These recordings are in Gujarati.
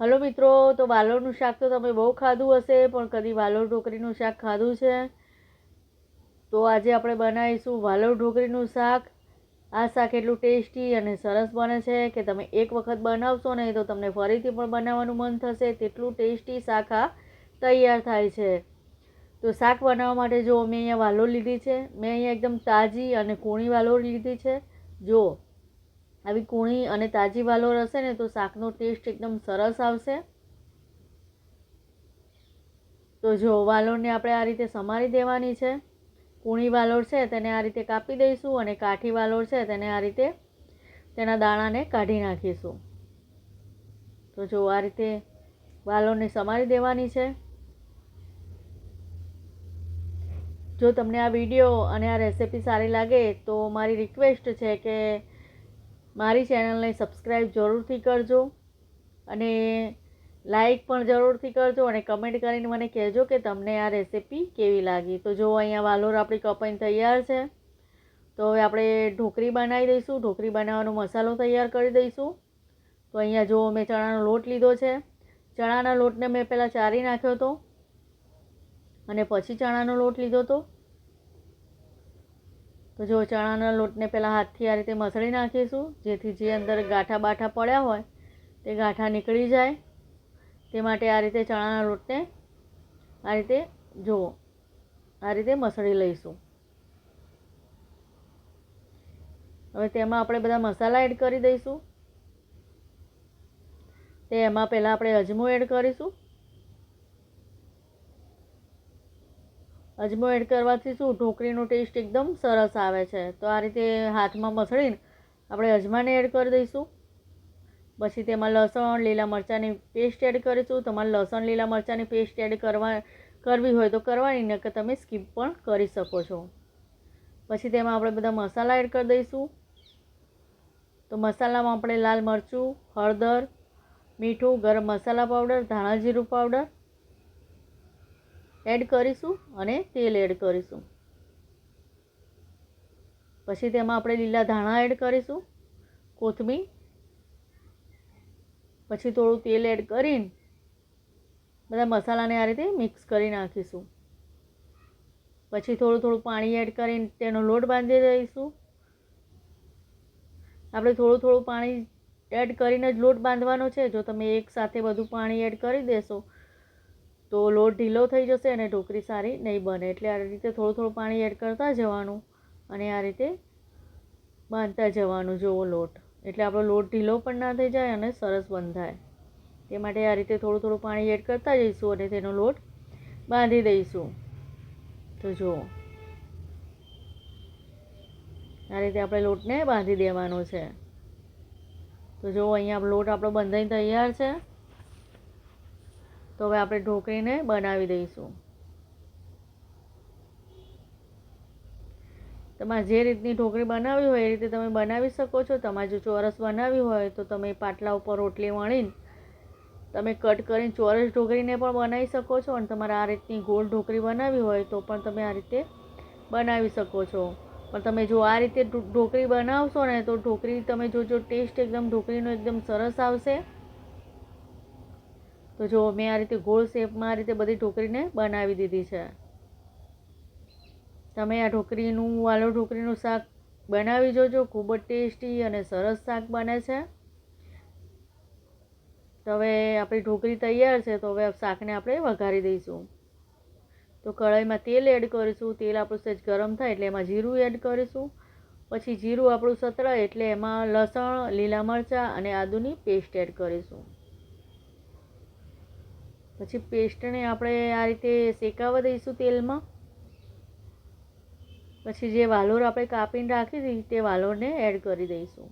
હલો મિત્રો, તો વાલોરનું શાક તો તમે બહુ ખાધું હશે, પણ કદી વાલોર ઢોકળીનું શાક ખાધું છે? તો આજે આપણે બનાવીશું વાલોર ઢોકળીનું શાક. આ શાક એટલું ટેસ્ટી અને સરસ બને છે કે તમે એક વખત બનાવશો ને તો તમને ફરીથી પણ બનાવવાનું મન થશે. તેટલું ટેસ્ટી શાક આ તૈયાર થાય છે. તો શાક બનાવવા માટે જો મેં અહીંયા વાલોર લીધી છે. મેં અહીંયા એકદમ તાજી અને કૂણી વાલોર લીધી છે. જો આવી કૂણી અને તાજી વાલોર હશે ને તો શાકનો ટેસ્ટ એકદમ સરસ આવશે. તો જો વાલોરને આપણે આ રીતે સમારી દેવાની છે, કૂણી વાલોર છે તેને આ રીતે કાપી દઈશું અને કાઠી વાલોર છે તેને આ રીતે તેના દાણાને કાઢી નાખીશું. તો જો આ રીતે વાલોરને સમારી દેવાની છે. જો તમને આ વીડિયો અને આ રેસિપી સારી લાગે તો મારી રિક્વેસ્ટ છે કે મારી ચેનલને સબસ્ક્રાઈબ જરૂરથી કરજો અને લાઈક પણ જરૂરથી કરજો અને કમેન્ટ કરીને મને કહેજો કે તમને આ રેસીપી કેવી લાગી. તો જો અહીંયા વાલોર આપણી કપાઈને તૈયાર છે, તો હવે આપણે ઢોકળી બનાવી દઈશું. ઢોકળી બનાવવાનો મસાલો તૈયાર કરી દઈશું. તો અહીંયા જો મેં ચણાનો લોટ લીધો છે. ચણાના લોટને મેં પહેલાં ચારી નાખ્યો હતો અને પછી ચણાનો લોટ લીધો હતો. તો જો ચણાના લોટને પહેલાં હાથથી આ રીતે મસળી નાખીશું, જેથી જે અંદર ગાંઠા બાઠા પડ્યા હોય તે ગાંઠા નીકળી જાય. તે માટે આ રીતે ચણાના લોટને આ રીતે જુઓ, આ રીતે મસળી લઈશું. હવે તેમાં આપણે બધા મસાલા એડ કરી દઈશું. તે એમાં પહેલાં આપણે અજમો એડ કરીશું. અજમો એડ કરવાથી શું ઢોકળીનો ટેસ્ટ એકદમ સરસ આવે છે. તો આ રીતે હાથમાં મસળીને આપણે અજમાને એડ કરી દઈશું. પછી તેમાં લસણ, લીલા મરચાંની પેસ્ટ એડ કરીશું. તમારે લસણ, લીલા મરચાંની પેસ્ટ એડ કરવા, કરવી હોય તો કરવાની ને કે તમે સ્કીપ પણ કરી શકો છો. પછી તેમાં આપણે બધા મસાલા એડ કરી દઈશું. તો મસાલામાં આપણે લાલ મરચું, હળદર, મીઠું, ગરમ મસાલા પાવડર, ધાણા જીરું પાવડર એડ કરીશું અને તેલ એડ કરીશું. પછી તેમાં આપણે લીલા ધાણા એડ કરીશું, કોથમીર, પછી થોડું તેલ એડ કરીને બધા મસાલાને આ રીતે મિક્સ કરી નાખીશું. પછી થોડું થોડું પાણી એડ કરીને તેનો લોટ બાંધી દઈશું. આપણે થોડું થોડું પાણી એડ કરીને જ લોટ બાંધવાનો છે. જો તમે એકસાથે બધું પાણી એડ કરી દેશો તો લોટ ઢીલો થઈ જશે અને ઢોકળી સારી નહીં બને. એટલે આ રીતે થોડું થોડું પાણી એડ કરતા જવાનું અને આ રીતે બાંધતા જવાનું જેવો લોટ. એટલે આપણો લોટ ઢીલો પણ ના થઈ જાય અને સરસ બંધાય. તે માટે આ રીતે થોડું થોડું પાણી એડ કરતા જઈશું અને તેનો લોટ બાંધી દઈશું. તો જુઓ. આ રીતે આપણે લોટને બાંધી દેવાનો છે. તો જુઓ, અહીંયા લોટ આપણો બંધાઈને તૈયાર છે. તો હવે આપણે ઢોકળીને બનાવી દઈશું. તમારે જે રીતની ઢોકળી બનાવી હોય એ રીતે તમે બનાવી શકો છો. તમારે જો ચોરસ બનાવી હોય તો તમે પાટલા ઉપર રોટલી વણીને તમે કટ કરીને ચોરસ ઢોકળીને પણ બનાવી શકો છો અને તમારે આ રીતની ગોળ ઢોકળી બનાવી હોય તો પણ તમે આ રીતે બનાવી શકો છો. પણ તમે જો આ રીતે ઢોકળી બનાવશો ને તો ઢોકળી તમે જોજો ટેસ્ટ એકદમ ઢોકળીનો એકદમ સરસ આવશે. તો જો મેં આ રીતે ગોળ શેપમાં આ રીતે બધી ઢોકળીને બનાવી દીધી છે. તમે આ ઢોકળીનું, વાલો ઢોકળીનું શાક બનાવી જોજો, ખૂબ જ ટેસ્ટી અને સરસ શાક બને છે. તો હવે આપણી ઢોકળી તૈયાર છે, તો હવે શાકને આપણે વઘારી દઈશું. તો કઢાઈમાં તેલ એડ કરીશું, તેલ આપણું સહેજ ગરમ થાય એટલે એમાં જીરું એડ કરીશું. પછી જીરું આપણું સતળાય એટલે એમાં લસણ, લીલા મરચાં અને આદુની પેસ્ટ એડ કરીશું. પછી પેસ્ટને આપણે આ રીતે શેકાવા દઈશું તેલમાં. પછી જે વાલોર આપણે કાપીને રાખી હતી તે વાલોરને એડ કરી દઈશું.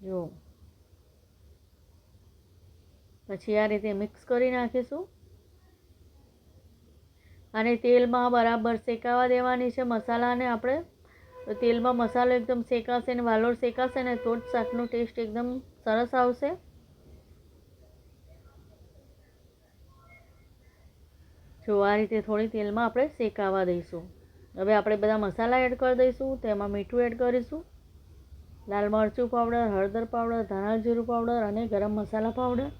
જો. પછી આ રીતે મિક્સ કરી નાખીશું. અને તેલમાં બરાબર શેકાવા દેવાની છે મસાલાને આપણે. તેલમાં મસાલો એકદમ શેકાશે ને વાલોર શેકાશે ને તો જ શાકનો ટેસ્ટ એકદમ સરસ આવશે. જો આ રીતે થોડી તેલમાં આપણે શેકાવા દઈશું. હવે આપણે બધા મસાલા એડ કરી દઈશું, તેમાં મીઠું એડ કરીશું. લાલ મરચું પાવડર, હળદર પાવડર, ધાણા જીરું પાવડર અને ગરમ મસાલા પાવડર.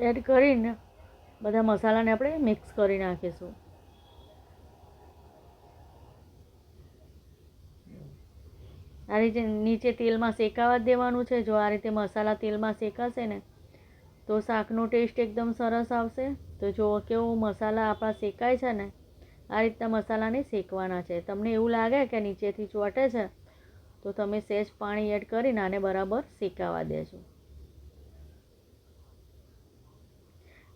એડ કરીને બધા મસાલાને આપણે મિક્સ કરી નાખીશું. આ રીતે નીચે તેલમાં શેકાવા જ દેવાનું છે. જો આ રીતે મસાલા તેલમાં શેકાશે ને, તો શાકનો ટેસ્ટ એકદમ સરસ આવશે. તો જો કેવો મસાલા આપણા શેકાય છે ને, આ રીતના મસાલાને શેકવાના છે. તમને એવું લાગે કે નીચેથી ચોટે છે, તો તમે સહેજ પાણી એડ કરીને આને બરાબર શેકાવા દેજો.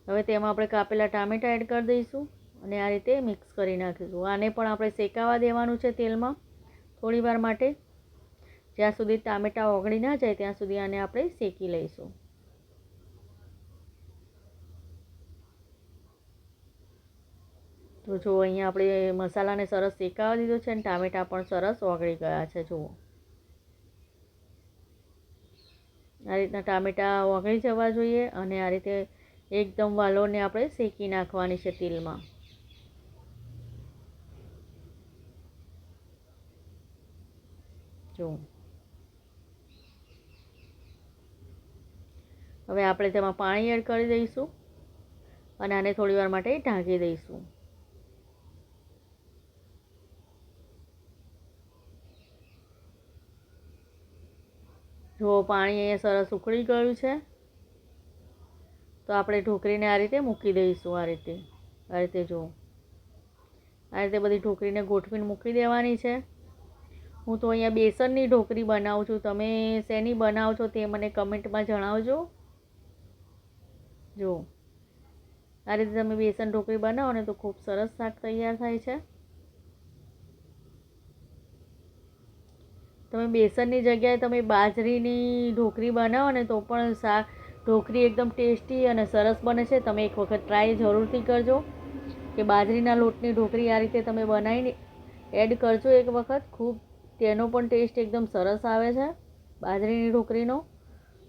હવે તેમાં આપણે કાપેલા ટામેટાં એડ કરી દઈશું અને આ રીતે મિક્સ કરી નાખીશું. આને પણ આપણે શેકાવા દેવાનું છે તેલમાં થોડી વાર માટે. જ્યાં સુધી ટામેટાં ઓગળી ના જાય ત્યાં સુધી આને આપણે શેકી લઈશું. તો જો અહીંયા આપણે મસાલાને સરસ શેકાવા દીધો છે અને ટામેટાં પણ સરસ ઓગળી ગયા છે, જુઓ. આ રીતના ટામેટાં ઓગળી જવા જોઈએ અને આ રીતે એકદમ વાલોને આપણે શેકી નાખવાની છે તેલમાં. જો હવે આપણે તેમાં પાણી એડ કરી દઈશું અને આને થોડીવાર માટે ઢાંકી દઈશું. જો પાણી અહીંયા સરસ ઉકળી ગયું છે, તો આપણે ઢોકરીને આ રીતે મૂકી દઈશું આ રીતે આ રીતે જો. આ રીતે બધી ઢોકરીને ગોઠવીને મૂકી દેવાની છે. હું તો અહીંયા બેસનની ઢોકરી બનાવું છું. તમે શેની બનાવો છો તે મને કમેન્ટમાં જણાવજો. જો આ રીતે તમે બેસન ઢોકળી બનાવો ને તો ખૂબ સરસ શાક તૈયાર થાય છે. તમે બેસનની જગ્યાએ તમે બાજરીની ઢોકળી બનાવો ને તો પણ શાક, ઢોકળી એકદમ ટેસ્ટી અને સરસ બને છે. તમે એક વખત ટ્રાય જરૂરથી કરજો કે બાજરીના લોટની ઢોકળી આ રીતે તમે બનાવીને એડ કરજો એક વખત. ખૂબ તેનો પણ ટેસ્ટ એકદમ સરસ આવે છે બાજરીની ઢોકળીનો.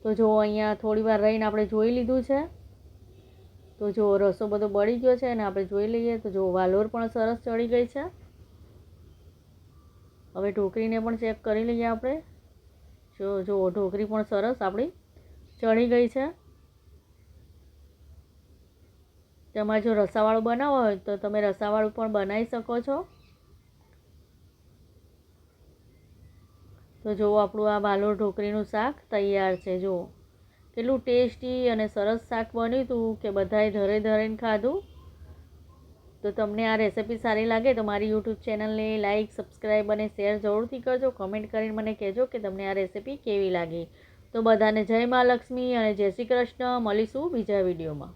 તો જો અહીંયા થોડી વાર રહીને આપણે જોઈ લીધું છે. તો જો રસો બધો બળી ગયો છે અને આપણે જોઈ લઈએ તો જો વાલોર પણ સરસ ચડી ગઈ છે. હવે ઢોકરીને પણ ચેક કરી લઈએ આપણે. જો જો ઢોકરી પણ સરસ આપણી ચડી ગઈ છે. તમારે જો રસાવાળું બનાવવા હોય તો તમે રસાવાળું પણ બનાવી શકો છો. તો જુઓ આપણું આ વાલોર ઢોકરીનું શાક તૈયાર છે જુઓ કેટલું ટેસ્ટી અને સરસ શાક બન્યું હતું કે બધાએ ધરે ધરીને ખાધું? તો તમને આ રેસિપી સારી લાગે તો મારી યુટ્યુબ ચેનલને લાઇક સબસ્ક્રાઈબ અને શેર જરૂરથી કરજો. કમેન્ટ કરીને મને કહેજો કે તમને આ રેસિપી કેવી લાગી. તો બધાને જય મા લક્ષ્મી અને જય શ્રી કૃષ્ણ. મળીશું બીજા વિડીયોમાં.